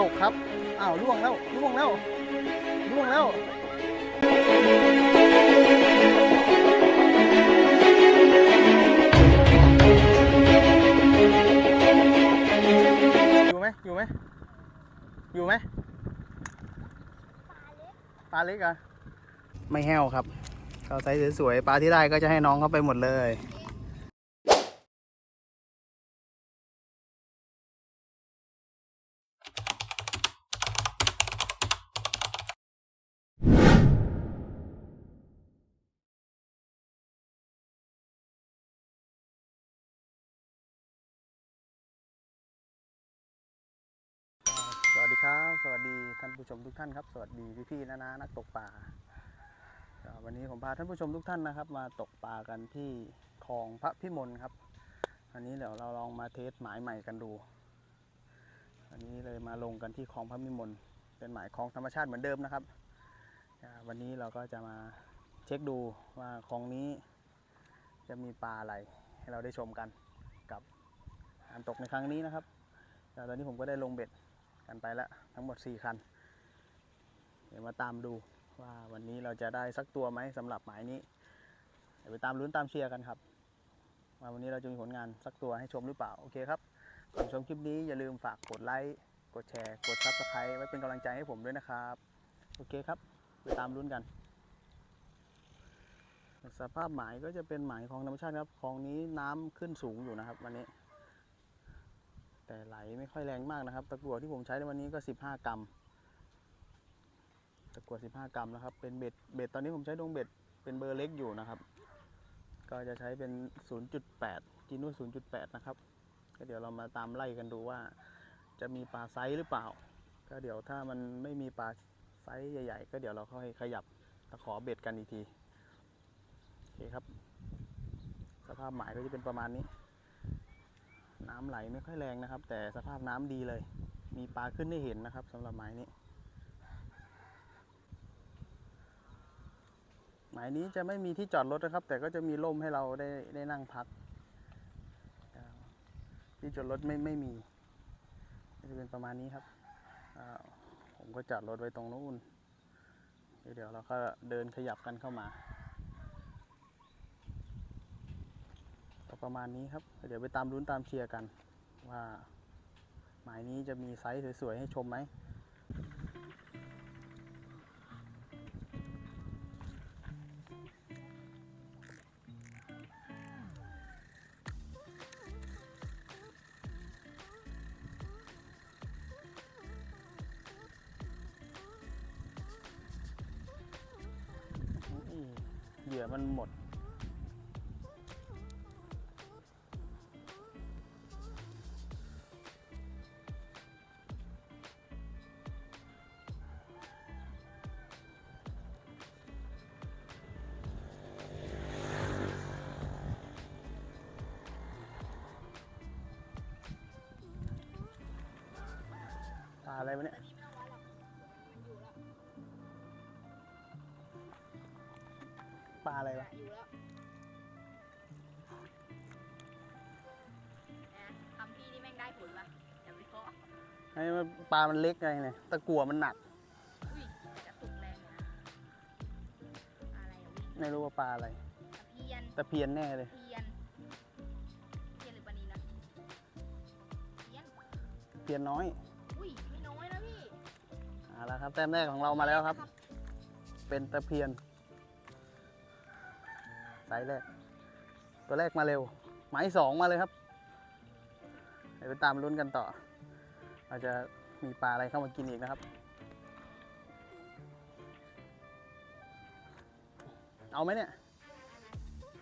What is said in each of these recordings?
ศกครับ อ้าวล่วงแล้วล่วงแล้วล่วงแล้วอยู่ไหมอยู่ไหมอยู่ไหมปลาเล็กเหรอะไม่แห้วครับเขาไซส์สวยๆปลาที่ได้ก็จะให้น้องเขาไปหมดเลย สวั สวัสดีท่านผู้ชมทุกท่านครับ สวัสดีพี่ๆนะนะนักตกปลาวันนี้ผมพาท่านผู้ชมทุกท่านนะครับ มาตกปลากันที่คลองพระพิมลครับอันนี้เดี๋ยวเราลองมาเทสหมายใหม่กันดู อันนี้เลยมาลงกันที่คลองพระพิมลเป็นหมายคลองธรรมชาติเหมือนเดิมนะครับ วันนี้เราก็จะมาเช็คดูว่าคลองนี้จะมีปลาอะไรให้เราได้ชมกันกับการตกในครั้งนี้นะครับแต่ตอนนี้ผมก็ได้ลงเบ็ด กันไปแล้วทั้งหมด 4 คัน เดี๋ยวมาตามดูว่าวันนี้เราจะได้สักตัวไหมสำหรับหมายนี้ เดี๋ยวไปตามลุ้นตามเชียร์กันครับว่าวันนี้เราจะมีผลงานสักตัวให้ชมหรือเปล่า โอเคครับก่อนชมคลิปนี้อย่าลืมฝากกดไลค์กดแชร์ กดซับสไครต์ไว้เป็นกำลังใจให้ผมด้วยนะครับ โอเคครับ ไปตามลุ้นกัน สภาพหมายก็จะเป็นหมายของธรรมชาติครับคลองนี้น้ำขึ้นสูงอยู่นะครับ วันนี้ แต่ไหลไม่ค่อยแรงมากนะครับ ตะกั่วที่ผมใช้ในวันนี้ก็ 15 กรัม ตะกั่ว15 กรัมนะครับ เป็นเบ็ด เบ็ดตอนนี้ผมใช้ดงเบ็ดเป็นเบอร์เล็กอยู่นะครับ ก็จะใช้เป็น 0.8จีนู0.8 นะครับ ก็เดี๋ยวเรามาตามไล่กันดูว่า จะมีปลาไซส์หรือเปล่า ก็เดี๋ยวถ้ามันไม่มีปลาไซส์ใหญ่ ๆ ก็เดี๋ยวเราค่อยขยับตะขอเบ็ดกันอีกที โอเคครับ สภาพหมายก็จะเป็นประมาณนี้ น้ำไหลไม่ค่อยแรงนะครับ แต่สภาพน้ำดีเลย มีปลาขึ้นให้เห็นนะครับสำหรับหมายนี้ หมายนี้จะไม่มีที่จอดรถนะครับ แต่ก็จะมีร่มให้เราได้ได้นั่งพัก ที่จอดรถไม่ไม่มีจะเป็นประมาณนี้ครับผมก็จอดรถไว้ตรงนู้นเดี๋ยวเดี๋ยวเราก็เดินขยับกันเข้ามา ประมาณนี้ครับ เดี๋ยวไปตามลุ้นตามเชียร์กัน ว่า หมายนี้จะมีไซส์สวยๆให้ชมไหม อะไรวะเนี่ยปลาอะไรวะอยู่แล้วนะคำพี่นี่แม่งได้ผลปะอย่าไปเคาะไอ้มันปลามันเล็กไงเนี่ยตะกั่วมันหนัก อุ้ยกระตุกแรงนะอะไรอะวิไม่รู้ว่าปลาอะไรตะเพียนตะเพียนแน่เลย เพียนเพียนหรือปลานีนะเพียน เพียนน้อยอุ้ย ครับแต้มแรกของเรามาแล้วครับ เป็นตะเพียนไซส์แรก ตัวแรกมาเร็ว หมายสองมาเลยครับเดี๋ยวไปตามลุ้นกันต่อว่าจะมีปลาอะไรเข้ามากินอีกนะครับ เอาไหมเนี่ย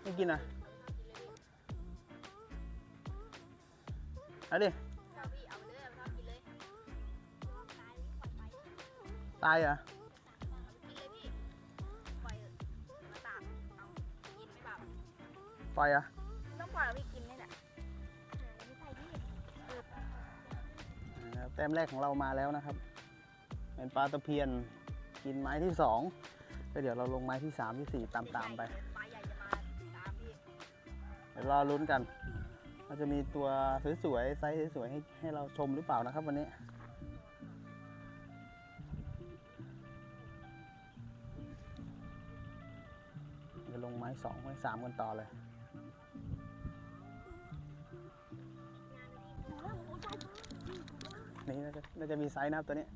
ไม่กินอะเอาดิ ตายเหรอกินเลยพี่ปล่อยเถอะมาตากเอากินไม่บาปปล่อยเหรอะต้องปล่อยเอาไปกินนี่แหละไม่ใช่พี่นะครับแต้มแรกของเรามาแล้วนะครับ เป็นปลาตะเพียนกินไม้ที่สองก็เดี๋ยวเราลงไม้ที่สามที่สี่ตามตามๆไปปลาใหญ่จะมาตามพี่เดี๋ยวรอลุ้นกันว่าจะมีตัวสวยๆไซส์สวยๆให้ให้เราชมหรือเปล่านะครับวันนี้ ม้สองไม้สามกันต่อเลยนี่น่าจะน่าจะมีไซส์นะครับตัวนี้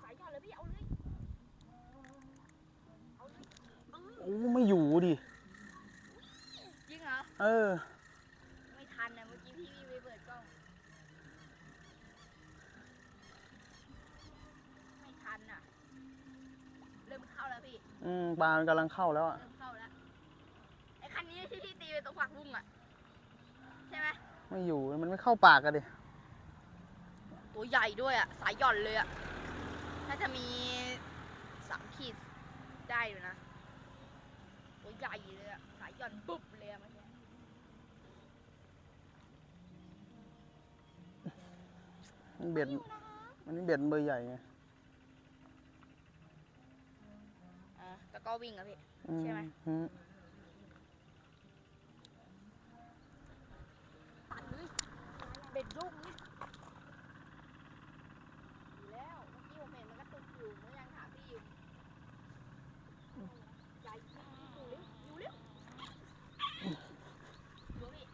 สายยอดเลยพี่เอาเลยเอาเลยโอ้ไม่อยู่ดิจริงเหรอเออ ไม่ทันนะเมื่อกี้พี่พี่ไปเปิดกล้องไม่ทันอะ เริ่มเข้าแล้วพี่ อืมปลามันกำลังเข้าแล้วอะ เริ่มเข้าแล้ว ไอ้คันนี้ที่ พี่ตีไปตรงฝักบุ้งอะ ใช่ไหมไม่อยู่มันไม่เข้าปากกันดิ ตัวใหญ่ด้วยอะ สายหย่อนเลยอะ น่าจะมีสามขีดได้อยู่นะ ตัวใหญ่เลยอะ สายหย่อนปุ๊บเลยอะเมื่อกี้มันเบ็ดมันนี่เบ็ดเบอร์ใหญ่ไงอ๋อแล้วก็วิ่งอะพี่อืใช่ไหม อืม ตัดเลย เบ็ดลูกนี่อยู่แล้วเมื่อกี้ผมเห็นมันก็ตุกอยู่เมื่อยังถามพี่อยู่ใหญ่จริงอยู่เร็วอยู่เร็วดูพี่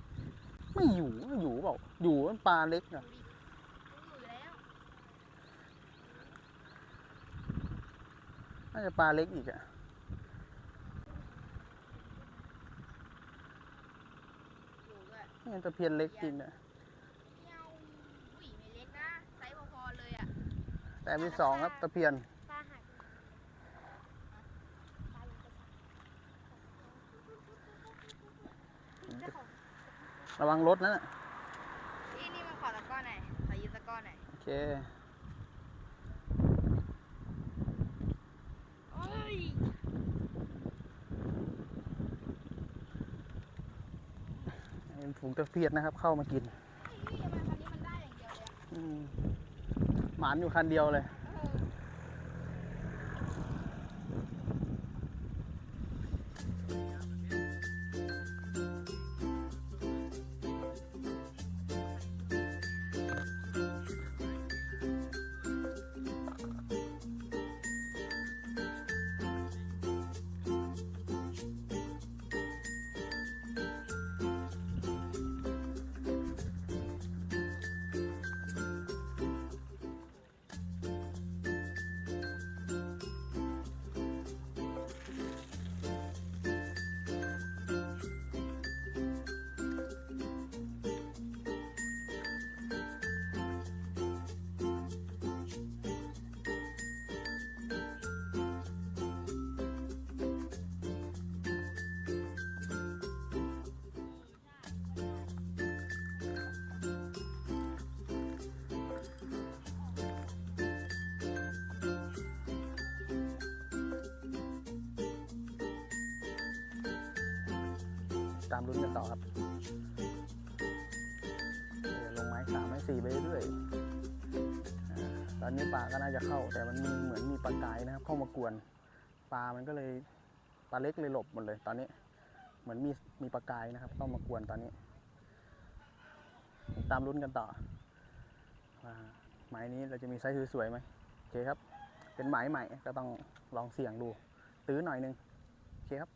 ไม่อยู่ไม่อยู่เปล่าอยู่มันปลาเล็กอะดูดิมันอยู่แล้วน่าจะปลาเล็กอีกอะอยู่ด้วย นี่มันตะเพียนเล็กจริงอะ เงี้ยวอุ้ยไม่เล็กนะไซส์พอๆเลยอะ แต่มีสองครับตะเพียนปลาหักปลาลงไปสักระวังรถนั่นน่ะนี่นี่มาขอตะกร้อหน่อยขอยืมตะกร้อหน่อยโอเคโอ้ยเป็นฝูงตะเพียนนะครับ เข้ามากินนี่มันคันนี้มันได้อย่างเดียวเลยอะ อืม หมานอยู่คันเดียวเลย ตามรุ่นกันต่อครับเดี๋ยวลงไม้สามไม้สี่ไปเรื่อยตอนนี้ปลาก็น่าจะเข้า แต่มันมีเหมือนมีปลากายนะครับ เข้ามากวนปลามันก็เลยปลาเล็กเลยหลบหมดเลย ตอนนี้เหมือนมีมีปลากายนะครับ เข้ามากวนตอนนี้ ตามรุ่นกันต่อว่าหมายนี้เราจะมีไซส์สวยๆไหมโอเคครับ เป็นหมายใหม่ก็ต้องลองเสี่ยงดูตื้อหน่อยนึงโอเคครับ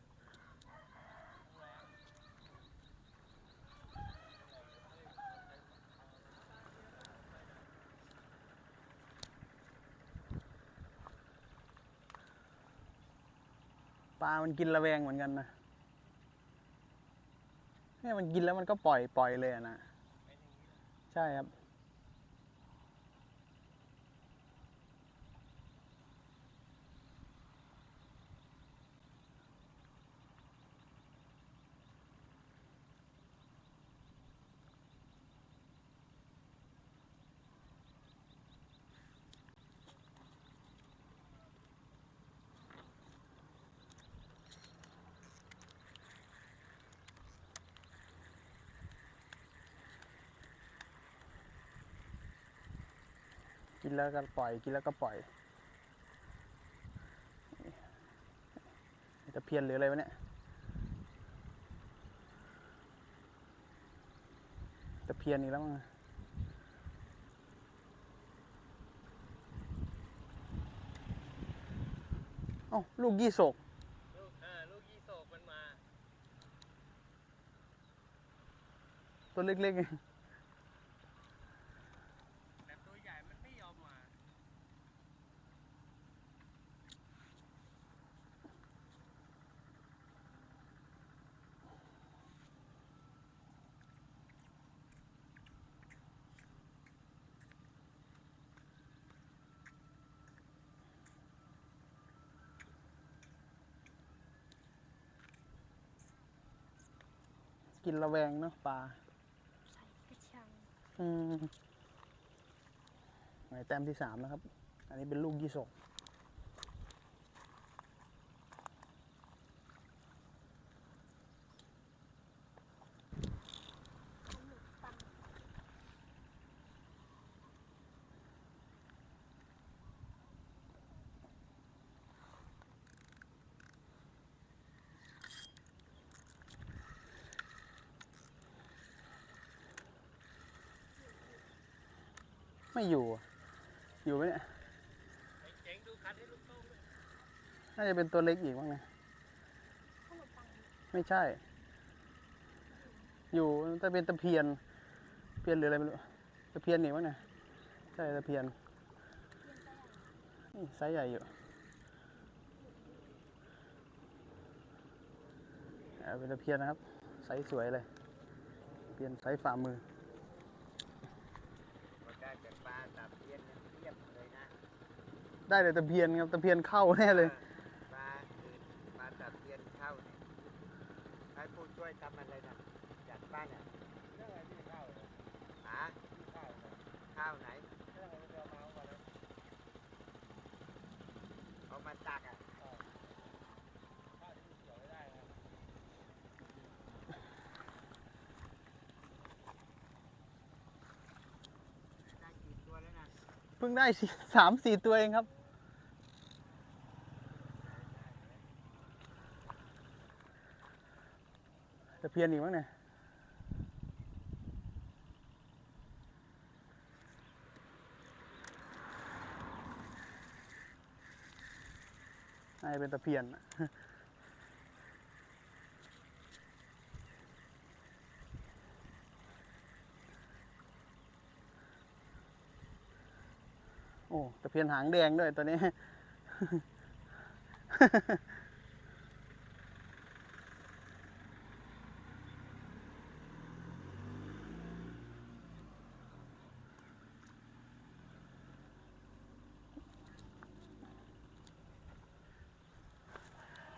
ามันกินระแวงเหมือนกันนะเนี่ยมันกินแล้วมันก็ปล่อยปล่อยเลยนะ ใช่ครับ กินแล้วก็ปล่อยกินแล้วก็ปล่อยจะเพี้ยนหรืออะไรวะเนี่ยจะเพี้ยนอีกแล้วมั้งเอ้าลูกยี่ศกลูกลูกยี่กตัวเล็กๆ กินระแวงเนาะปลาใส่กระชังอืมไหนแต้มที่สามนะครับ อันนี้เป็นลูกยี่สก ไม่อยู่ อยู่ไหมเนี่ยน่าจะเป็นตัวเล็กอีกบ้างไงไม่ใช่ อยู่แต่เป็นตะเพียน เพียนหรืออะไรไม่รู้ตะเพียนนี่มั้งเนี่ยใช่ตะเพียนนี่ไซส์ใหญ่อยู่เอาเป็นตะเพียนนะครับไซส์สวยเลย เพียนไซส์ฝ่ามือ ก็ได้แต่ปลาตาเพียนเนี่ยเทียบเลยนะ ได้แต่ตะเพียนครับตะเพียนเข้าแน่เลยปลาอื่นปลาตาเพียนเข้าเนี่ยให้ผู้ช่วยทำอะไรนะจัดบ้านอะเรื่องอะไรที่เข้าเลยหาข้าวข้าวไหนเรื่องอะไรเรามาเอามาแล้วเอามาตักอะข้าวที่เกี่ยวไม่ได้นะได้กี่ตัวแล้วนะเพิ่งได้สี่สามสี่ตัวเองครับ ตะ เพียนอีกมั้งเนี่ยน่าจะเป็นตะเพียนโอ้ตะเพียนหางแดงด้วยตัวนี้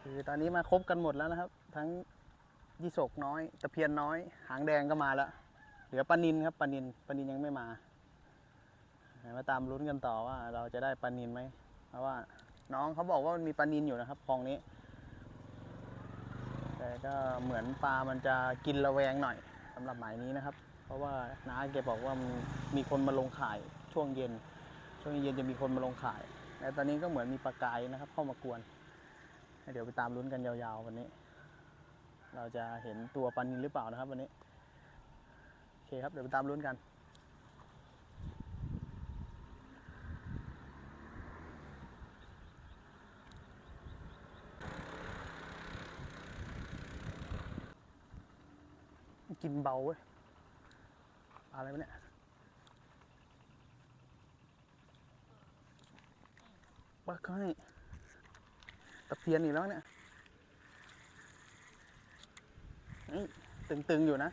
คือตอนนี้มาครบกันหมดแล้วนะครับ ทั้งยี่สกน้อยตะเพียนน้อย หางแดงก็มาแล้ว เหลือปลานินครับปลานินปลานินยังไม่มามาตามลุ้นกันต่อว่าเราจะได้ปลานินไหมเพราะว่าน้องเขาบอกว่ามันมีปลานินอยู่นะครับคลองนี้ แต่ก็เหมือนปลามันจะกินระแวงหน่อยสำหรับหมายนี้นะครับ เพราะว่าน้าแกบอกว่ามันมีคนมาลงข่ายช่วงเย็น ช่วงเย็นจะมีคนมาลงข่าย แต่ตอนนี้ก็เหมือนมีปลากายนะครับ เข้ามากวน เดี๋ยวไปตามลุ้นกันยาวๆวันนี้ เราจะเห็นตัวปลานินหรือเปล่านะครับวันนี้ โอเคครับ เดี๋ยวไปตามลุ้นกันกินเบาเว้ยอะไรวะเนี่ยปลาก้อยะเพียนอีกแล้วเนี่ยตึงๆอยู่นะ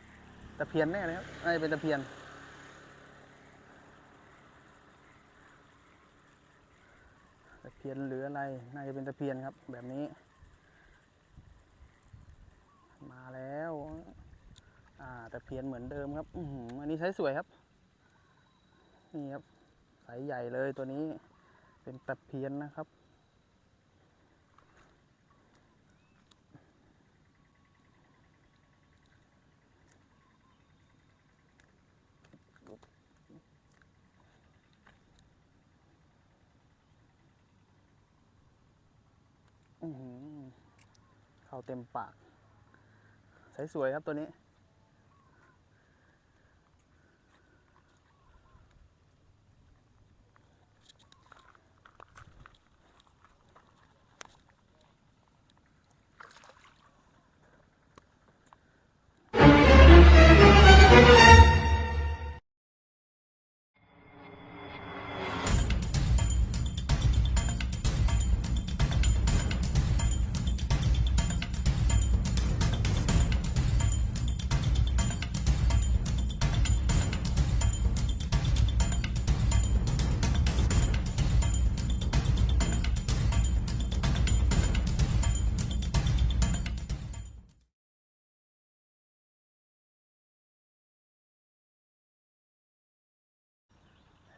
ตะเพียนแน่เลยครับน่าจะเป็นตะเพียน ตะเพียนหรืออะไร น่าจะเป็นตะเพียนครับ แบบนี้ มาแล้ว อ่าตะเพียนเหมือนเดิมครับ อืออันนี้ไซส์สวยครับ นี่ครับไซส์ใหญ่เลยตัวนี้ เป็นตะเพียนนะครับ เต็มปากใสสวยครับตัวนี้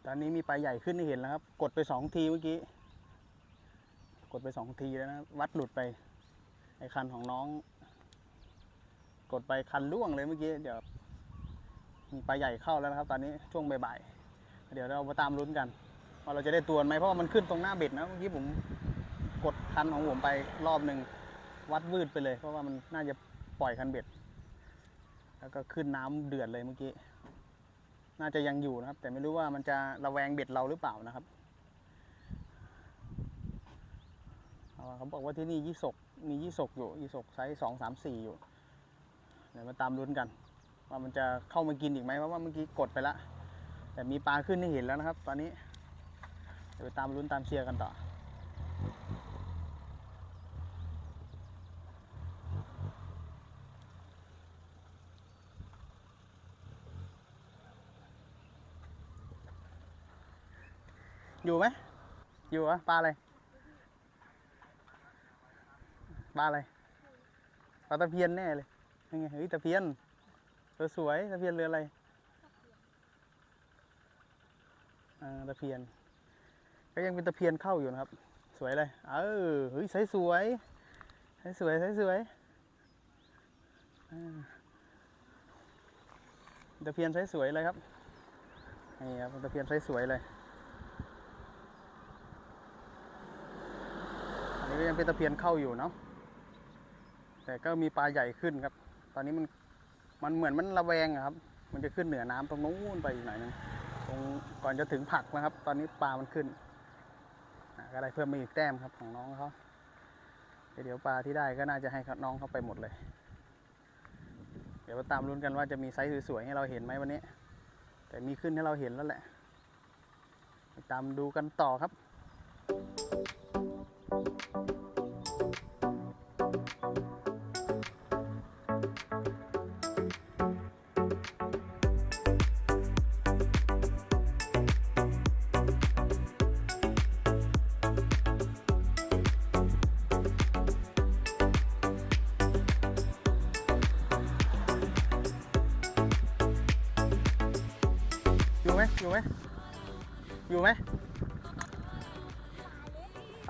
ตอนนี้มีปลาใหญ่ขึ้นให้เห็นแล้วครับ กดไปสองทีเมื่อกี้ กดไปสองทีแล้วนะ วัดหลุดไป ไอคันของน้อง กดไปคันล่วงเลยเมื่อกี้ เดี๋ยวมีปลาใหญ่เข้าแล้วนะครับ ตอนนี้ช่วงบ่ายๆ เดี๋ยวเรามาตามลุ้นกันว่าเราจะได้ตัวไหมเพราะว่ามันขึ้นตรงหน้าเบ็ดนะเมื่อกี้ผมกดคันของผมไปรอบหนึ่งวัดวืดไปเลย เพราะว่ามันน่าจะปล่อยคันเบ็ด แล้วก็ขึ้นน้ำเดือดเลยเมื่อกี้ น่าจะยังอยู่นะครับ แต่ไม่รู้ว่ามันจะระแวงเบ็ดเราหรือเปล่านะครับเขาบอกว่าที่นี่ยี่สกมียี่สกอยู่ยี่สกไซส์สองสามสี่อยู่เดี๋ยวมาตามลุ้นกัน ว่ามันจะเข้ามากินอีกไหมเพราะว่าเมื่อกี้กดไปแล้วแต่มีปลาขึ้นให้เห็นแล้วนะครับ ตอนนี้เดี๋ยวไปตามลุ้นตามเชียร์กันต่อ อยู่ไหม อยู่อะปลาอะไร ปลาอะไร ปลาตะเพียนแน่เลยยังไงเฮ้ยตะเพียนเออสวยตะเพียนเรืออะไรอ่าตะเพียน ก็ยังเป็นตะเพียนเข้าอยู่นะครับ สวยเลย เออ เฮ้ยใสสวยใสสวยใสสวยตะเพียนใสสวยเลยครับ นี่ครับตะเพียนใสสวยเลย นี่ก็ยังเป็นตะเพียนเข้าอยู่เนาะแต่ก็มีปลาใหญ่ขึ้นครับ ตอนนี้มันมันเหมือนมันระแวงครับ มันจะขึ้นเหนือน้ำตรงนู้นไปอีกหน่อยนึงตรงก่อนจะถึงผักนะครับ ตอนนี้ปลามันขึ้นอะก็ได้เพิ่มมาอีกแต้มครับของน้องเขาเดี๋ยวปลาที่ได้ก็น่าจะให้น้องเขาไปหมดเลย เดี๋ยวมาตามลุ้นกันว่าจะมีไซส์สวยๆให้เราเห็นไหมวันนี้ แต่มีขึ้นให้เราเห็นแล้วแหละตามดูกันต่อครับ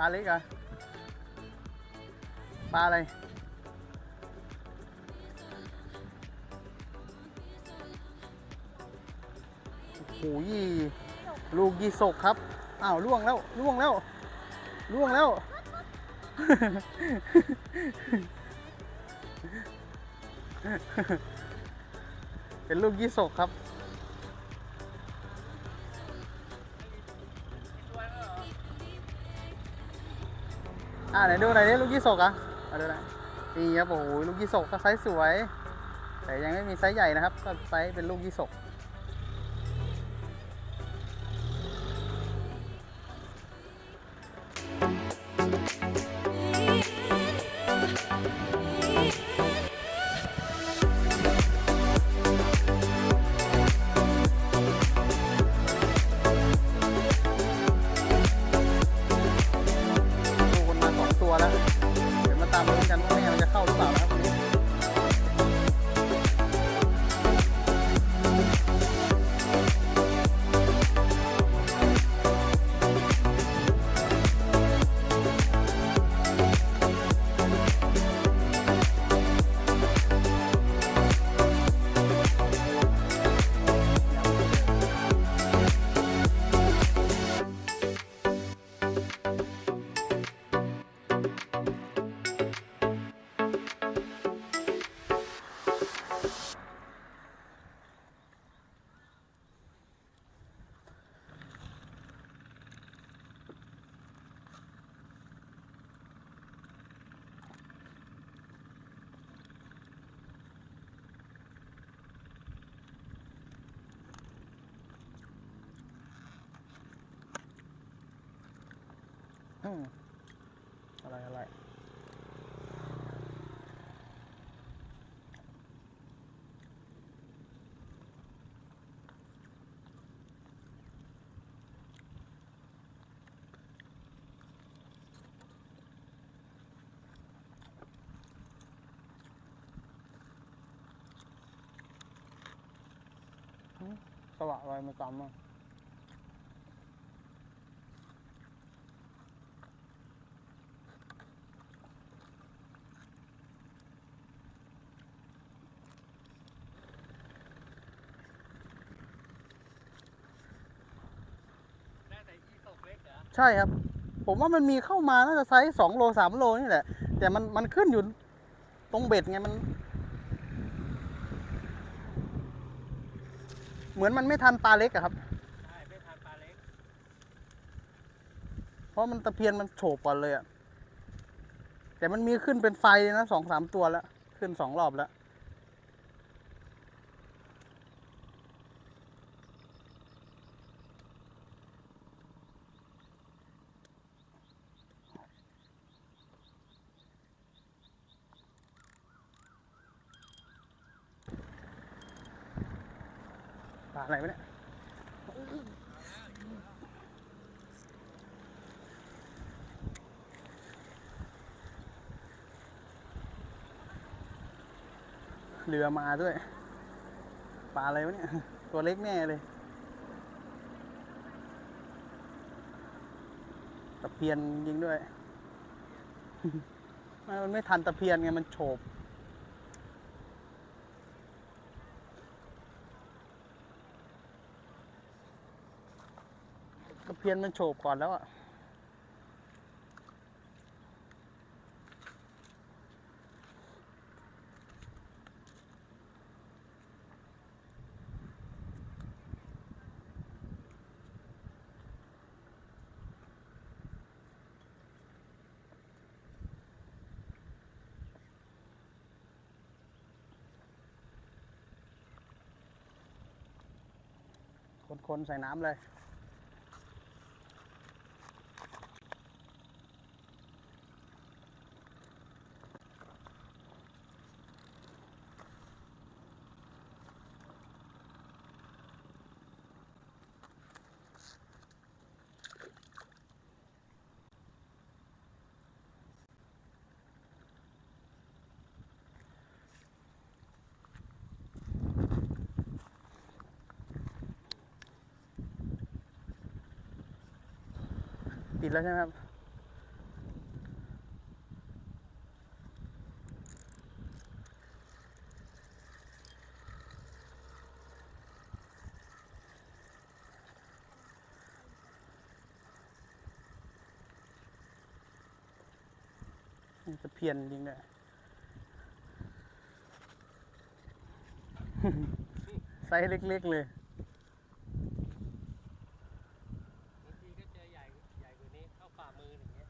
าเล็กเหรอปลาอะไร โอ้โหยี่ลูกยี่สกครับ อ้าวล่วงแล้วล่วงแล้วล่วงแล้ว เป็นลูกยี่สกครับ อ่าไหนดูหน่อยนี่ลูกยี่สกอะมาดูหน่อยนี่ครับโอ้โหลูกยี่สกก็ไซส์สวย แต่ยังไม่มีไซส์ใหญ่นะครับ ก็ไซส์เป็นลูกยี่สก อะไรอะไรอืมสวะลอยมากำอะ ใช่ครับ ผมว่ามันมีเข้ามาน่าจะไซส์สองโลสามโลนี่แหละ แต่มันมันขึ้นอยู่ตรงเบ็ดไงมัน เหมือนมันไม่ทันปลาเล็กอะครับใช่ไม่ทันปลาเล็ก เพราะมันตะเพียนมันโฉบก่อนเลยอะแต่มันมีขึ้นเป็นไฟนะสองสามตัวแล้ว ขึ้นสองรอบแล้ว ปลาอะไรวะเนี่ย เรือมาด้วย ปลาอะไรวะเนี่ย ตัวเล็กแน่เลย ตะเพียนยิงด้วย มันไม่ทันตะเพียนไง มันโฉบตะเพียนมันโฉบก่อนแล้วอะ คนๆใส่น้ำเลย แล้วใช่ไหมครับมันจะเพียนจริงเลยไซส์เล็ก ๆ เลย บางทีก็เจอใหญ่ใหญ่กว่านี้เท่าฝ่ามืออย่างเงี้ย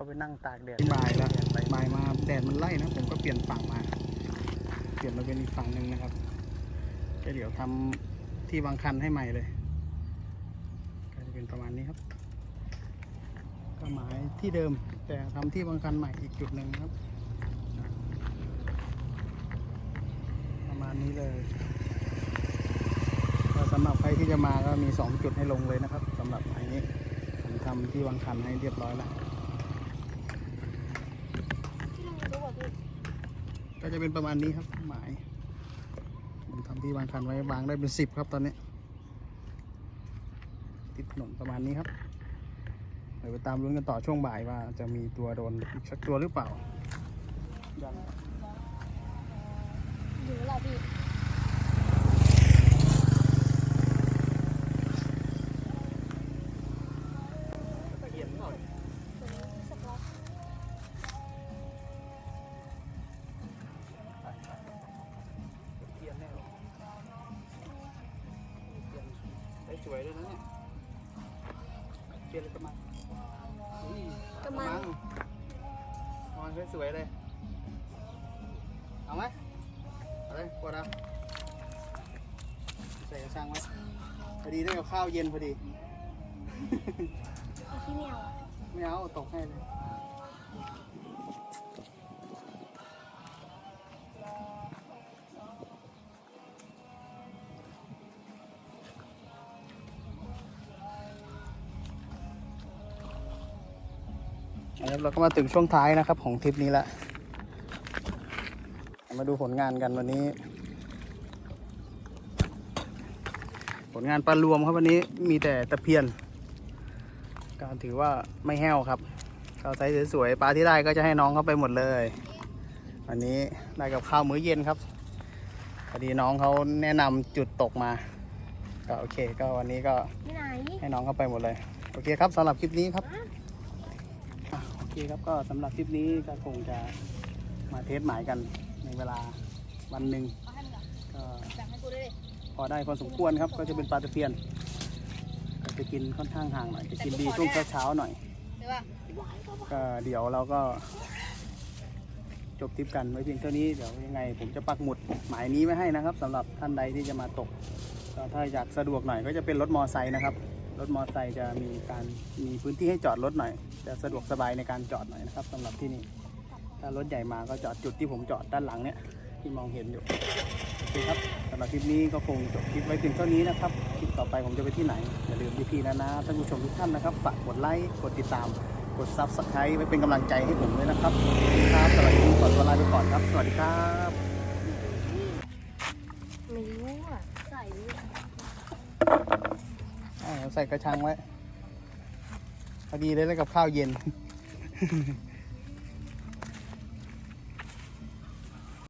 เขาไปนั่งตากแดดบ่ายแล้วบ่ายมาแดดมันไล่นะผมก็เปลี่ยนฝั่งมา เปลี่ยนมาเป็นอีกฝั่งหนึ่งนะครับก็เดี๋ยวทำที่วางคันให้ใหม่เลยก็จะเป็นประมาณนี้ครับก็หมายที่เดิม แต่ทำที่วางคันใหม่อีกจุดหนึ่งครับ ประมาณนี้เลยก็สำหรับใครที่จะมาก็มีสองจุดให้ลงเลยนะครับสำหรับไอ้นี้ผมทำที่วางคันให้เรียบร้อยแล้ว ที่เรารู้ว่าพี่ ก็จะเป็นประมาณนี้ครับหมายผมทำที่วางคันไว้วางได้เป็นสิบครับตอนนี้ ติดหนนประมาณนี้ครับเดี๋ยวไปตามลุ้นกันต่อช่วงบ่ายว่าจะมีตัวโดนอีกสักตัวหรือเปล่ายังอยู่แล้วพี่าวเย็นพอดีพี่เมียวไม่เอาตกให้เลยนะครับเราก็มาถึงช่วงท้ายนะครับของทริปนี้ละ มาดูผลงานกันวันนี้ ลงานปลารวมครับวันนี้มีแต่ตะเพียนก็ถือว่าไม่แห้วครับก็ไซส์สวยๆปลาที่ได้ก็จะให้น้องเขาไปหมดเลย วันนี้ได้กับข้าวมื้อเย็นครับพอดีน้องเขาแนะนำจุดตกมาก็โอเค ก็วันนี้ก็ให้น้องเขาไปหมดเลยโอเคครับสำหรับคลิปนี้ครับโอเคครับก็สำหรับคลิปนี้ก็คงจะมาเทสหมายกันในเวลาวันหนึ่ง อได้พอสมควรครับ ก็จะเป็นปลาตะเพียนก็จะกินค่อนข้างห่างหน่อยจะกินดีช่วงเช้าๆหน่อยก็เดี๋ยวเราก็ จบทริปกันไว้เพียงเท่านี้เดี๋ยวยังไง ผมจะปักหมุดหมายนี้ไว้ให้นะครับสำหรับท่านใดที่จะมาตกก็ถ้าอยากสะดวกหน่อยก็จะเป็นรถมอไซค์นะครับรถมอไซค์จะมีการมีพื้นที่ให้จอดรถหน่อย จะสะดวกสบายในการจอดหน่อยนะครับสำหรับที่นี่ถ้ารถใหญ่มาก็จอดจุดที่ผมจอดด้านหลังเนี่ย ที่มองเห็นอยู่โอเคครับสำหรับคลิปนี้ก็คงจบคลิปไว้เพียงเท่านี้นะครับคลิปต่อไปผมจะไปที่ไหนอย่าลืมพี่ๆนะนะท่านผู้ชมทุกท่านนะครับฝากกดไลค์กดติดตาม กดซับสไครต์ไว้เป็นกำลังใจให้ผมด้วยนะครับขอบคุณครับสำหรับคลิปนี้ขอตัวลาไปก่อนครับ สวัสดีครับไม่รู้อะใส่อ่าใส่กระชังไว้พอดีเลยแล้วกับข้าวเย็น